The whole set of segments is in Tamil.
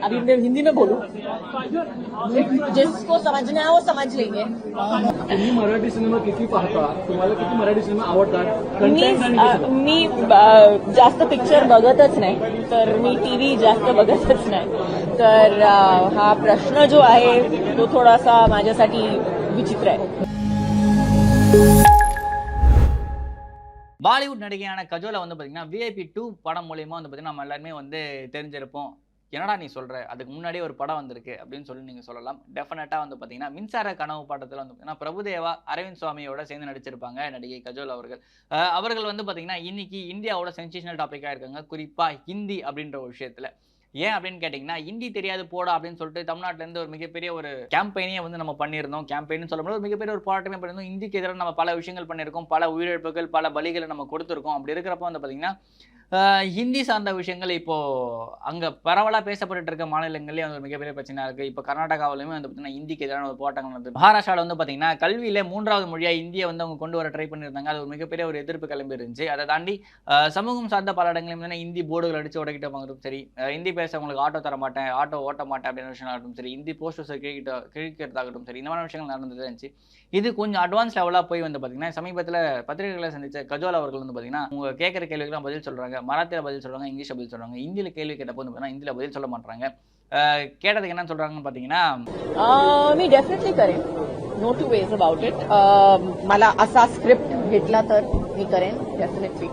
अभी मैं हिंदी में बोलूं जिसको समझना है वो समझ लेंगे तुम्ही मराठी सिनेमा किती पाहता तुम्हाला किती मराठी सिनेमा आवडतात मी कंटेंट आणि अ, कसं? मी अ, जास्त पिक्चर बघतच नाही तर मी टीव्ही जास्त बघतच नाही तर अ, हा प्रश्न जो आहे तो थोडासा माझ्यासाठी विचित्र आहे பாலிவுட் நடிகையான கஜோலை வந்து பார்த்தீங்கன்னா விஐபி டூ படம் மூலியமா வந்து பார்த்தீங்கன்னா நம்ம எல்லாருமே வந்து தெரிஞ்சிருப்போம் என்னடா நீ சொல்கிற அதுக்கு முன்னாடியே ஒரு படம் வந்திருக்கு அப்படின்னு சொல்லி நீங்கள் சொல்லலாம். டெஃபினட்டாக வந்து பார்த்தீங்கன்னா மின்சார கனவு பாட்டத்தில் வந்து பார்த்தீங்கன்னா பிரபுதேவா அரவிந்த் சுவாமியோட சேர்ந்து நடிச்சிருப்பாங்க நடிகை கஜோல் அவர்கள். அவர்கள் வந்து பார்த்தீங்கன்னா இன்னைக்கு இந்தியாவோட சென்சேஷனல் டாப்பிக்காக இருக்காங்க குறிப்பாக ஹிந்தி அப்படின்ற ஒரு விஷயத்தில். ஏன் அப்படின்னு கேட்டிங்கன்னா ஹிந்தி தெரியாது போடா அப்படின்னு சொல்லிட்டு தமிழ்நாட்டிலேருந்து ஒரு மிகப்பெரிய ஒரு கேம்பெயினே வந்து நம்ம பண்ணியிருந்தோம். கேம்பெயின் சொல்லும்போது ஒரு மிகப்பெரிய ஒரு போராட்டமே பண்ணியிருந்தோம். ஹிந்திக்கு எதிராக நம்ம பல விஷயங்கள் பண்ணியிருக்கோம். பல உயிரிழப்புகள் பல பலிகளை நம்ம கொடுத்துருக்கோம். அப்படி இருக்கிறப்ப வந்து பார்த்தீங்கன்னா ஹிந்தி சார்ந்த விஷயங்கள் இப்போது அங்கே பரவலாக பேசப்பட்டு இருக்க மாநிலங்கள்லயே வந்து ஒரு மிகப்பெரிய பிரச்சனையாக இருக்குது இப்போ கர்நாடகாவிலுமே வந்து பார்த்தீங்கன்னா ஹிந்திக்கு எதிரான ஒரு போராட்டங்கள் நடந்தது மகாராஷ்டிராவில் வந்து பார்த்தீங்கன்னா கல்வியில் மூன்றாவது மொழியாக இந்தியை வந்து அவங்க கொண்டு வர ட்ரை பண்ணியிருந்தாங்க. அது ஒரு மிகப்பெரிய ஒரு எதிர்ப்பு கிளம்பி இருந்துச்சு. அதை தாண்டி சமூகம் சார்ந்த பல இடங்களையும் ஹிந்தி போர்டுகள் அடித்து உடைக்கிட்டு வாங்கட்டும் சரி இந்தி ஹிந்தி பேசவங்களுக்கு ஆட்டோ தர மாட்டேன் ஆட்டோ ஓட்ட மாட்டேன் அப்படின்ற விஷயம் ஆகட்டும் சரி ஹிந்தி போஸ்டர்ஸ் கிழிக்கிட்ட கிழிக்கிறதாகட்டும் சரி இந்த மாதிரி விஷயங்கள் நடந்தது இருந்துச்சு. இது கொஞ்சம் அட்வான்ஸ் லெவலாக போய் வந்து பார்த்தீங்கன்னா சமீபத்தில் பத்திரிகைகளை சந்தித்த கஜோல் அவர்கள் வந்து பார்த்தீங்கன்னா அவங்க கேட்குற கேள்விக்கெல்லாம் பதில் சொல்கிறாங்க சொல்றாங்க மராத்தியில் பதில் சொல்றாங்க இங்கிலீஷில் பதில் சொல்றாங்க ஹிந்தியில் கேள்வி கேட்டப்போ வந்து பார்த்தீங்கன்னா ஹிந்தியில் பதில் சொல்ல மாட்டாங்க ஆஹ் கேட்டதுக்கு என்ன சொல்றாங்கன்னு பார்த்தீங்கன்னா अ, मी डेफिनेटली करेन no two ways about it मला असा स्क्रिप्ट भेटला तर मी करेन डेफिनेटली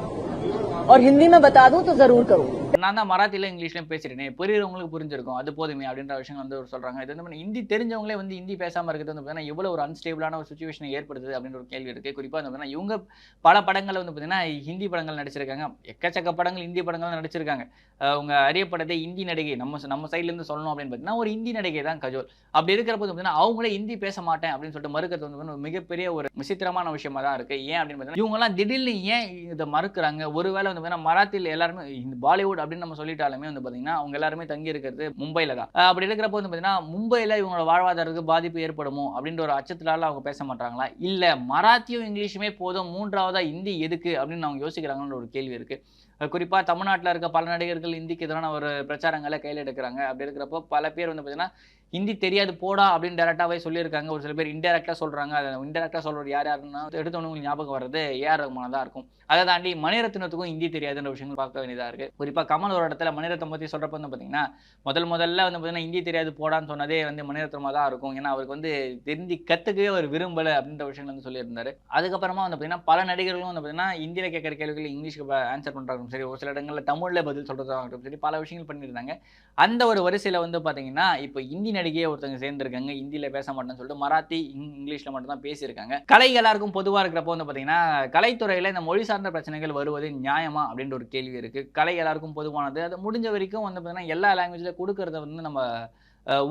और हिंदी में बता दूं तो जरूर करूँ நான் தான் மராத்தியில இங்கிலீஷ்லயும் பேசுறேனே புரியுறவங்களுக்கு புரிஞ்சிருக்கும். அது போதுமே அப்படின்ற விஷயங்கள் வந்து ஒரு சொல்றாங்க. இது வந்து ஹிந்தி தெரிஞ்சவங்களே வந்து ஹிந்தி பேசாம இருக்கிறது வந்து பார்த்தீங்கன்னா எவ்வளவு ஒரு அன்ஸ்டேபிளான ஒரு சுச்சுவேஷன் ஏற்படுத்துது அப்படின்ற ஒரு கேள்வி இருக்கு. குறிப்பா வந்து பார்த்தீங்கன்னா இவங்க பல படங்கள் வந்து பார்த்தீங்கன்னா ஹிந்தி படங்கள் நடிச்சிருக்காங்க. எக்கச்சக்க படங்கள் ஹிந்தி படங்கள் நடிச்சிருக்காங்க. அவங்க அறியப்பட்டதே ஹிந்தி நடிகை நம்ம நம்ம சைட்ல இருந்து சொல்லணும் அப்படின்னு பார்த்தீங்கன்னா ஒரு ஹிந்தி நடிகை தான் கஜோல். அப்படி இருக்கிறப்ப வந்து பார்த்தீங்கன்னா அவங்களே ஹிந்தி பேச மாட்டேன் அப்படின்னு சொல்லிட்டு மறுக்கிறது வந்து மிகப்பெரிய ஒரு விசித்திரமான விஷயமா தான் இருக்கு. ஏன் அப்படின்னு பார்த்தீங்கன்னா இவங்கெல்லாம் திடீர்னு ஏன் இதை மறுக்கிறாங்க? ஒருவேளை வந்து பார்த்தீங்கன்னா மராத்தியில் எல்லாருமே இந்த பாலிவுட் அப்படின்னு நம்ம சொல்லிட்டாலுமே வந்து பார்த்தீங்கன்னா அவங்க எல்லாருமே தங்கி இருக்கிறது மும்பைல தான். அப்படி இருக்கிறப்ப வந்து பார்த்தீங்கன்னா மும்பையில் இவங்களோட வாழ்வாதாரத்துக்கு பாதிப்பு ஏற்படுமோ அப்படின்ற ஒரு அச்சத்தினால அவங்க பேச மாட்டாங்களா? இல்லை மராத்தியும் இங்கிலீஷுமே போதும் மூன்றாவதாக ஹிந்தி எதுக்கு அப்படின்னு அவங்க யோசிக்கிறாங்கன்ற ஒரு கேள்வி இருக்கு. குறிப்பாக தமிழ்நாட்டில் இருக்க பல நடிகர்கள் ஹிந்திக்கு எதிரான ஒரு பிரச்சாரங்களை கையில் எடுக்கிறாங்க. அப்படி இருக்கிறப்போ பல பேர் வந்து பார்த்தீங்கன்னா ஹிந்தி தெரியாது போடா அப்படின்னு டேரெக்டாகவே சொல்லியிருக்காங்க. ஒரு சில பேர் இன்டெரக்டாக சொல்கிறாங்க அதை இன்டெரக்டாக சொல்கிறது யார் யாருன்னா எடுத்தவொன்னு உங்களுக்கு ஞாபகம் வர்றது ஏஆர் ரகுமான் தான் இருக்கும். அதை தாண்டி மணிரத்னத்துக்கும் ஹிந்தி தெரியாதுன்ற விஷயங்கள் பார்க்க வேண்டியதாக இருக்குது குறிப்பாக கமல் ஒரு இடத்துல மணிரத்னம் பற்றி சொல்கிறப்ப வந்து பார்த்தீங்கன்னா முதல் முதல்ல வந்து பார்த்தீங்கன்னா ஹிந்தி தெரியாது போடான்னு சொன்னதே வந்து மணிரத்னமாக தான் இருக்கும். ஏன்னா அவருக்கு வந்து தெரிஞ்சு கற்றுக்கவே அவர் விரும்பலை அப்படின்ற விஷயங்கள் வந்து சொல்லியிருந்தாரு. அதுக்கப்புறமா வந்து பார்த்தீங்கன்னா பல நடிகர்களும் வந்து பார்த்தீங்கன்னா ஹிந்தியில் கேட்குற கேள்விகள் இங்கிலீஷ்க்கு ஆன்சர் பண்ணுறாங்க சரி ஒரு சில இடங்களில் தமிழில் பதில் சொல்கிறதாகட்டும் சரி பல விஷயங்கள் பண்ணியிருந்தாங்க. அந்த ஒரு வரிசையில் வந்து பார்த்தீங்கன்னா இப்போ ஹிந்தி நடிகையே ஒருத்தங்க சேர்ந்துருக்காங்க. ஹிந்தியில் பேச மாட்டேன்னு சொல்லிட்டு மராத்தி இங்கிலீஷில் மட்டும்தான் மட்டும் தான் பேசியிருக்காங்க. கலை எல்லாருக்கும் பொதுவாக இருக்கிறப்போ வந்து பார்த்தீங்கன்னா கலைத்துறையில் இந்த மொழி சார்ந்த பிரச்சனைகள் வருவது நியாயமா அப்படின்ற ஒரு கேள்வி இருக்கு. கலை எல்லாருக்கும் பொதுவானது. அது முடிஞ்ச வரைக்கும் வந்து பார்த்தீங்கன்னா எல்லா லாங்குவேஜில் கொடுக்கறத வந்து நம்ம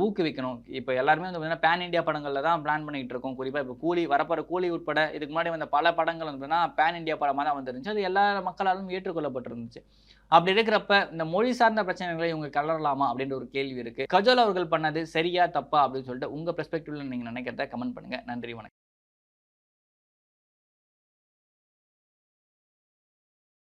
ஊக்குவிக்கணும். இப்போ எல்லாருமே வந்து பார்த்தீங்கன்னா பேன் இந்தியா படங்களில் தான் பிளான் பண்ணிகிட்டு இருக்கோம். குறிப்பாக இப்போ கூலி வரப்போகிற கூலி உட்பட இதுக்கு முன்னாடி வந்த பல படங்கள் வந்து பேன் இந்தியா படமாக தான் வந்துருந்துச்சு. அது எல்லா மக்களாலும் ஏற்றுக்கொள்ளப்பட்டிருந்துச்சு. அப்படி இருக்கிறப்ப இந்த மொழி சார்ந்த பிரச்சனைகளை இவங்க கலரலாமா அப்படின்ற ஒரு கேள்வி இருக்குது கஜோல் அவர்கள் பண்ணது சரியா தப்பா அப்படின்னு சொல்லிட்டு உங்கள் பெர்ஸ்பெக்டிவ்ல நீங்கள் நினைக்கிறத கமெண்ட் பண்ணுங்கள் நன்றி வணக்கம்.